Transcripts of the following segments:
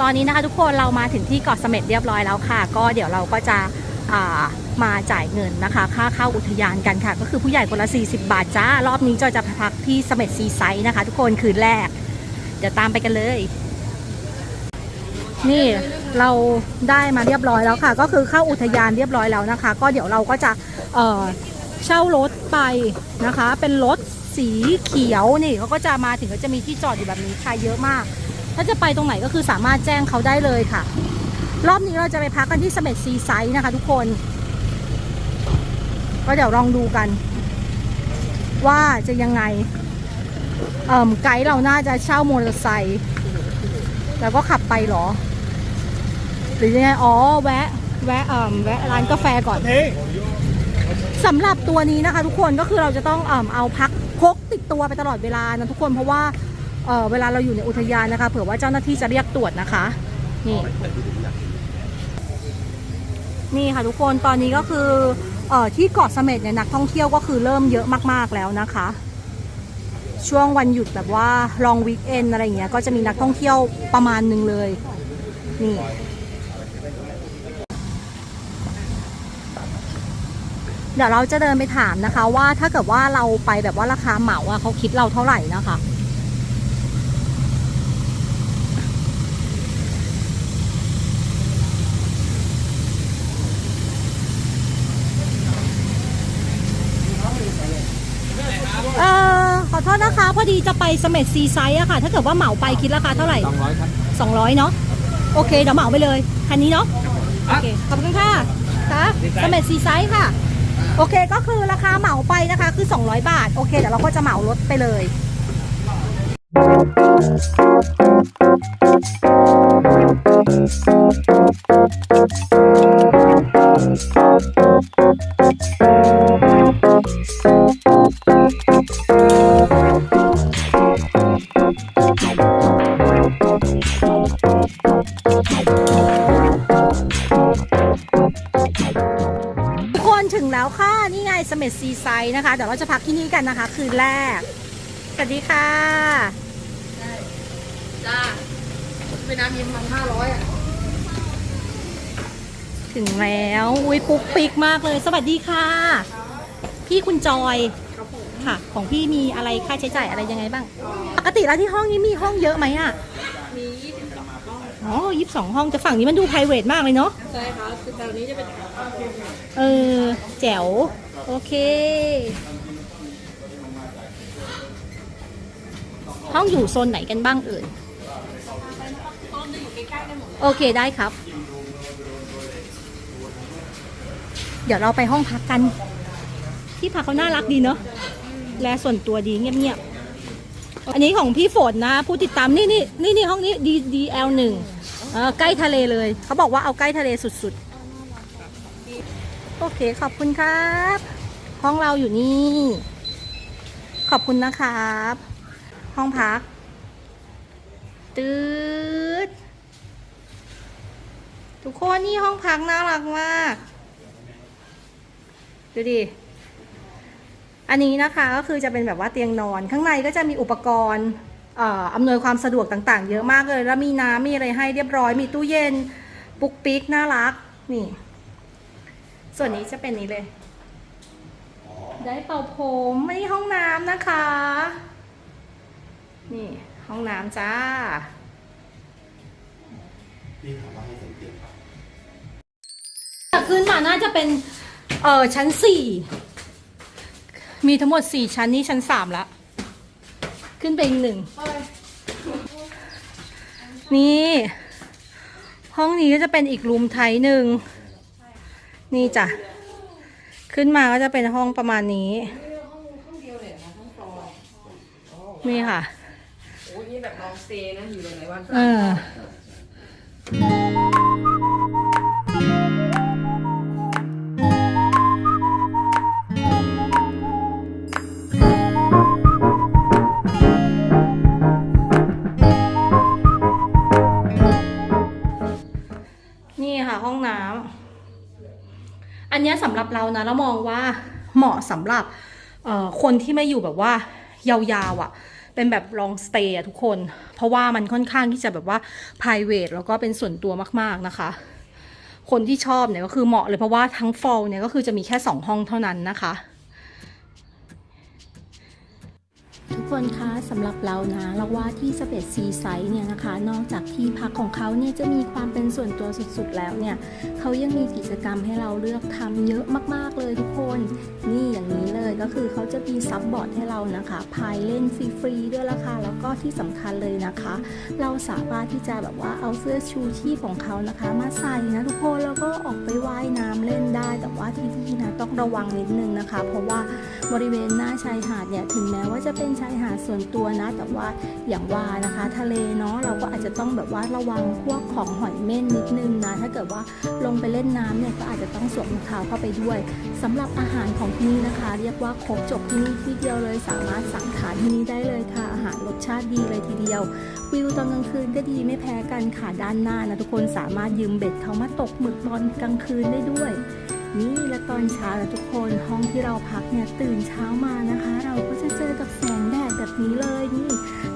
ตอนนี้นะคะทุกคนเรามาถึงที่เกาะเสม็ดเรียบร้อยแล้วค่ะ ก็เดี๋ยวเราก็จะามาจ่ายเงินนะคะ ค่าเข้าอุทยานกันค่ะ ก็คือผู้ใหญ่คนละ 40 บาทจ้ารอบนี้จอยจะพักที่เสม็ดซีไซด์นะคะ ทุกคนคืนแรก เดี๋ยวตามไปกันเลย นี่เราได้มาเรียบร้อยแล้วค่ะ ก็คือเข้าอุทยานเรียบร้อยแล้วนะคะ ก็เดี๋ยวเราก็จะเเช่ารถไปนะคะ เป็นรถสีเขียวนี่เขาก็จะมาถึงก็จะมีที่จอดอยู่แบบนี้ค่ะเยอะมาก ถ้าจะไปตรงไหนก็คือสามารถแจ้งเขาได้เลยค่ะ รอบนี้เราจะไปพักกันที่เสม็ดซีไซด์นะคะ ทุกคน ก็เดี๋ยวลองดูกัน ว่าจะยังไงเอ่มไกด์เราน่าจะเช่ามอเตอร์ไซค์แล้วก็ขับไปเหรอ หรือยังไง อ๋อ แวะ แวะเอ่มแวะร้านกาแฟก่อนสำหรับตัวนี้นะคะ ทุกคนก็คือเราจะต้องเอ่มเอาพักพกติดตัวไปตลอดเวลานะทุกคนเพราะว่า เอ่อเวลาเราอยู่ในอุทยานนะคะ เผื่อว่าเจ้าหน้าที่จะเรียกตรวจนะคะนี่นี่ค่ะทุกคนตอนนี้ก็คือเอ่อที่เกาะเสม็ดเนี่ยนักท่องเที่ยวก็คือเริ่มเยอะมากๆแล้วนะคะ ช่วงวันหยุดแบบว่าลองวีคเอนอะไรอย่างเงี้ยก็จะมีนักท่องเที่ยวประมาณหนึ่งเลยนี่เดี๋ยวเราจะเดินไปถามนะคะ ว่าถ้าเกิดว่าเราไปแบบว่าราคาเหมาอะเขาคิดเราเท่าไหร่นะคะ เออขอโทษนะคะ พอ ดีจะไปเสม็ดซีไซส์อะค่ะ ถ้าเกิดว่าเหมาไปคิดราคาเท่าไหร่สองร้อยครับ200เนาะโอเคเดี๋ยวเหมาไปเลยคันนี้เนาะโอเคขอบคุณค่ะค่ะเสม็ดซีไซส์ค่ะ โอเคก็คือราคาเหมาไปนะคะคือ 200 บาท โอเคเดี๋ยวเราก็จะเหมารถไปเลยทุก วเราจะพักที่นี่กันนะคะ คืนแรก สวัสดีค่ะ จ้าเป็นน้ำยิ้มมันห้าร้อยอะ ถึงแล้ว อุ้ยปุ๊กปิ๊กมากเลย สวัสดีค่ะ พี่คุณจอยค่ะ ของพี่มีอะไรค่าใช้จ่ายอะไรยังไงบ้าง ปกติแล้วที่ห้องนี้มีห้องเยอะไหมอะ มียี่สิบสองห้องอ๋อยี่สิบสองห้องแต่ฝั่งนี้มันดู p r i v a t มากเลยเนาะ ใช่ค่ะคือแถวนี้จะเป็น เออ แจ๋ว โอเค ห้องอยู่โซนไหนกันบ้างเอ่ยโอเคได้ครับ เดี๋ยวเราไปห้องพักกัน ที่พักเขาน่ารักดีเนาะและส่วนตัวดีเงียบๆ อันนี้ของพี่ฝนนะ ผู้ติดตามนี่นี่นี่นี่ห้องนี้ D D L หนึ่งใกล้ทะเลเลย เขาบอกว่าเอาใกล้ทะเลสุดๆ โอเคขอบคุณครับ ห้องเราอยู่นี่ ขอบคุณนะครับ ห้องพัก ตืดทุกคนนี่ห้องพักน่ารักมาก ดูดิ อันนี้นะคะก็คือจะเป็นแบบว่าเตียงนอน ข้างในก็จะมีอุปกรณ์เอ่ออำนวยความสะดวกต่างๆ เยอะมากเลย แล้วมีน้ำมีอะไรให้เรียบร้อย มีตู้เย็น ปุกปิกน่ารัก นี่ ส่วนนี้จะเป็นนี้เลย ได้เป่าผมไม่ห้องน้ำนะคะ นี่ ห้องน้ำจ้าขึ้นมาน่าจะเป็น เออชั้นสี่ มีทั้งหมดสี่ชั้นนี่ชั้นสามละ ขึ้นไปอีกหนึ่ง นี่ ห้องนี้ก็จะเป็นอีกรูมไทยหนึ่ง นี่จ้ะ ขึ้นมาก็จะเป็นห้องประมาณนี้ นี่ค่ะ โอ้ยนี่แบบลองสเตย์นะอยู่หลายๆวันเออนี่ค่ะห้องน้ำอันเนี้ยสำหรับเรานะเรามองว่าเหมาะสำหรับเอ่อคนที่ไม่อยู่แบบว่ายาวๆอะ่ะ เป็นแบบลองสเตย์อะทุกคน เพราะว่ามันค่อนข้างที่จะแบบว่า private แล้วก็เป็นส่วนตัวมากๆนะคะ คนที่ชอบเนี่ยก็คือเหมาะเลยเพราะว่าทั้งฟอลเนี่ยก็คือจะมีแค่ 2 ห้องเท่านั้นนะคะ ทุกคนคะสำหรับเรานะเราว่าที่สเปซซีไซด์เนี่ยนะคะ นอกจากที่พักของเขาเนี่ยจะมีความเป็นส่วนตัวสุดๆแล้วเนี่ยเขายังมีกิจกรรมให้เราเลือกทำเยอะมากๆเลยทุกคน นี่อย่างนี้เลยก็คือเขาจะมีซับบอร์ดให้เรานะคะพายเล่นฟรีๆด้วยละค่ะแล้วก็ที่สำคัญเลยนะคะ เราสามารถที่จะแบบว่าเอาเสื้อชูชีพของเขานะคะ มาใส่นะทุกคนแล้วก็ออกไปว่ายน้ำเล่นได้ แต่ว่าที่นี่นะต้องระวังนิดนึงนะคะ เพราะว่าบริเวณหน้าชายหาดเนี่ยถึงแม้ว่าจะเป็นชายหาดส่วนตัวนะ แต่ว่าอย่างว่านะคะ ทะเลเนาะเราก็อาจจะต้องแบบว่าระวังพวกของหอยเม่นนิดนึงนะ ถ้าเกิดว่าลงไปเล่นน้ำเนี่ยก็อาจจะต้องสวมรองเท้าเข้าไปด้วยสำหรับอาหารของที่นี่นะคะ เรียกว่าครบจบที่นี่ที่เดียวเลย สามารถสั่งทานที่นี่ได้เลยค่ะ อาหารรสชาติดีเลยทีเดียว วิวตอนกลางคืนก็ดีไม่แพ้กันค่ะด้านหน้านะทุกคนสามารถยืมเบ็ดเขามาตกหมึกตอนกลางคืนได้ด้วย นี่และตอนเช้านะทุกคนห้องที่เราพักเนี่ยตื่นเช้ามานะคะ เราก็จะเจอกับแสงแดดแบบนี้เลยนี่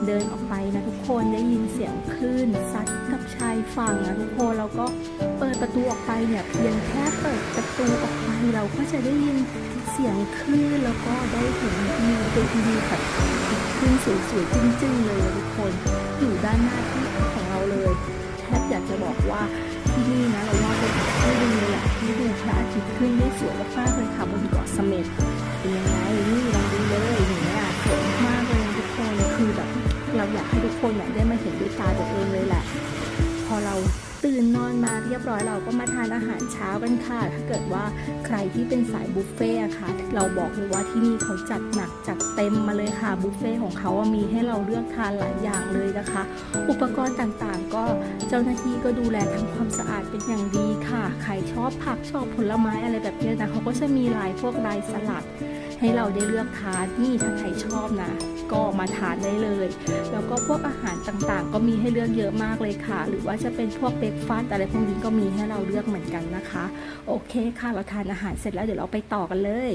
เดินออกไปนะทุกคนได้ยินเสียงคลื่นซัดกับชายฝั่งนะทุกคนแล้วก็เปิดประตูออกไปเนี่ยเพียงแค่เปิดประตูออกไปเราก็จะได้ยินเสียงคลื่นแล้วก็ได้เห็นวิวเป็นวิวแบบคลื่นสวยๆจริงๆเลยทุกคนอยู่ด้านหน้าที่ของเราเลยแทบอยากจะบอกว่า ที่นี่นะเราว่าเป็นที่ดีเลยแหละที่ดูพระอาทิตย์ขึ้นได้สวยมากๆเลยค่ะบนเกาะเสม็ดเป็นยังไงนี่ลองดูเลยเห็นไหมอะสวยมากเลยทุกคนคือแบบเราอยากให้ทุกคนเนี่ยได้มาเห็นด้วยตาตัวเองเลยแหละ พอเรา ตื่นนอนมาเรียบร้อยเราก็มาทานอาหารเช้ากันค่ะ ถ้าเกิดว่าใครที่เป็นสายบุฟเฟ่ต์อะค่ะ เราบอกเลยว่าที่นี่เขาจัดหนักจัดเต็มมาเลยค่ะ บุฟเฟ่ของเขามีให้เราเลือกทานหลายอย่างเลยนะคะ อุปกรณ์ต่างๆ ก็เจ้าหน้าที่ก็ดูแลทำความสะอาดเป็นอย่างดีค่ะใครชอบผักชอบผลไม้อะไรแบบนี้นะเขาก็จะมีลายพวกลายสลัด ให้เราได้เลือกทานนี่ถ้าใครชอบนะ ก็มาทานได้เลย แล้วก็พวกอาหารต่างๆ ก็มีให้เลือกเยอะมากเลยค่ะ หรือว่าจะเป็นพวกเบรกฟาสต์อะไรพวกนี้ก็มีให้เราเลือกเหมือนกันนะคะ โอเคค่ะเราทานอาหารเสร็จแล้วเดี๋ยวเราไปต่อกันเลย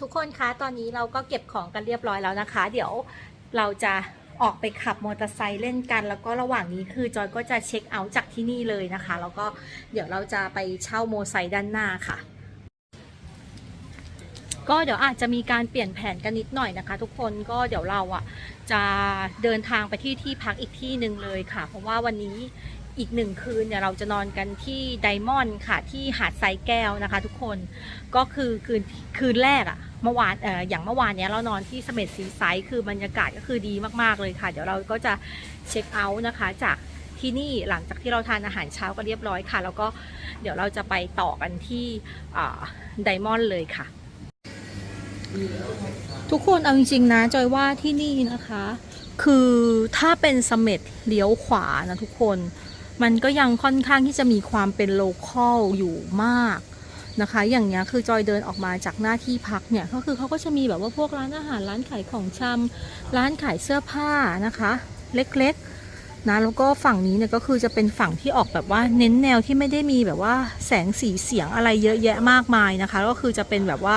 ทุกคนคะตอนนี้เราก็เก็บของกันเรียบร้อยแล้วนะคะ เดี๋ยวเราจะออกไปขับมอเตอร์ไซค์เล่นกัน แล้วก็ระหว่างนี้คือจอยก็จะเช็คเอาท์จากที่นี่เลยนะคะ แล้วก็เดี๋ยวเราจะไปเช่าโมไซค์ด้านหน้าค่ะ ก็เดี๋ยวอาจจะมีการเปลี่ยนแผนกันนิดหน่อยนะคะ ทุกคนก็เดี๋ยวเราอะจะเดินทางไปที่ที่พักอีกที่หนึ่งเลยค่ะ เพราะว่าวันนี้อีกหนึ่งคืนเนี่ยเราจะนอนกันที่ไดมอนด์ค่ะที่หาดไซแก้วนะคะ ทุกคนก็คือคืนคืนแรกอะเมื่อวานเอออย่างเมื่อวานเนี้ยเรานอนที่เสม็ดซีไซคือบรรยากาศก็คือดีมากๆเลยค่ะ เดี๋ยวเราก็จะเช็คเอาท์นะคะ จากที่นี่หลังจากที่เราทานอาหารเช้าก็เรียบร้อยค่ะ แล้วก็เดี๋ยวเราจะไปต่อกันที่ไดมอนด์เลยค่ะ ทุกคนเอาจริงๆนะจอยว่าที่นี่นะคะ คือถ้าเป็นเสม็ดเลี้ยวขวานะทุกคนมันก็ยังค่อนข้างที่จะมีความเป็นโลคอลอยู่มากนะคะ อย่างเนี้ยคือจอยเดินออกมาจากหน้าที่พักเนี่ยก็คือเขาก็จะมีแบบว่าพวกร้านอาหารร้านขายของชำร้านขายเสื้อผ้านะคะ เล็กๆนะแล้วก็ฝั่งนี้เนี่ยก็คือจะเป็นฝั่งที่ออกแบบว่าเน้นแนวที่ไม่ได้มีแบบว่าแสงสีเสียงอะไรเยอะแยะมากมายนะคะ ก็คือจะเป็นแบบว่า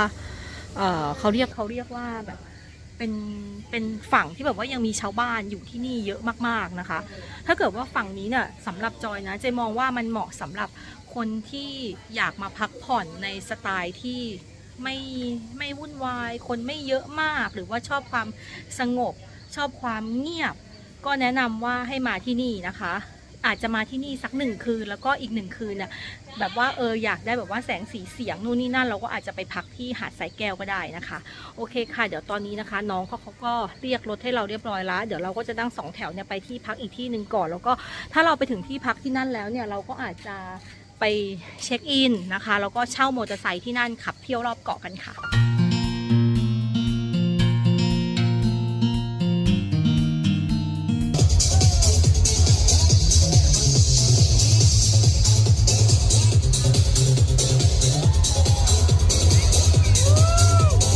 เออเขาเรียกเขาเรียกว่าแบบเป็นเป็นฝั่งที่แบบว่ายังมีชาวบ้านอยู่ที่นี่เยอะมากๆนะคะ ถ้าเกิดว่าฝั่งนี้เนี่ยสำหรับจอยนะเจมองว่ามันเหมาะสำหรับคนที่อยากมาพักผ่อนในสไตล์ที่ไม่ไม่วุ่นวาย คนไม่เยอะมาก หรือว่าชอบความสงบ ชอบความเงียบ ก็แนะนำว่าให้มาที่นี่นะคะ อาจจะมาที่นี่สักหนึ่งคืน แล้วก็อีกหนึ่งคืนเนี่ยแบบว่าเอออยากได้แบบว่าแสงสีเสียงนู่นนี่นั่นเราก็อาจจะไปพักที่หาดสายแก้วก็ได้นะคะ โอเคค่ะ เดี๋ยวตอนนี้นะคะ น้องเขาเขาก็เรียกรถให้เราเรียบร้อยแล้วเดี๋ยวเราก็จะนั่งสองแถวเนี่ยไปที่พักอีกที่หนึ่งก่อน แล้วก็ถ้าเราไปถึงที่พักที่นั่นแล้วเนี่ยเราก็อาจจะไปเช็คอินนะคะแล้วก็เช่ามอเตอร์ไซค์ที่นั่นขับเที่ยวรอบเกาะกันค่ะ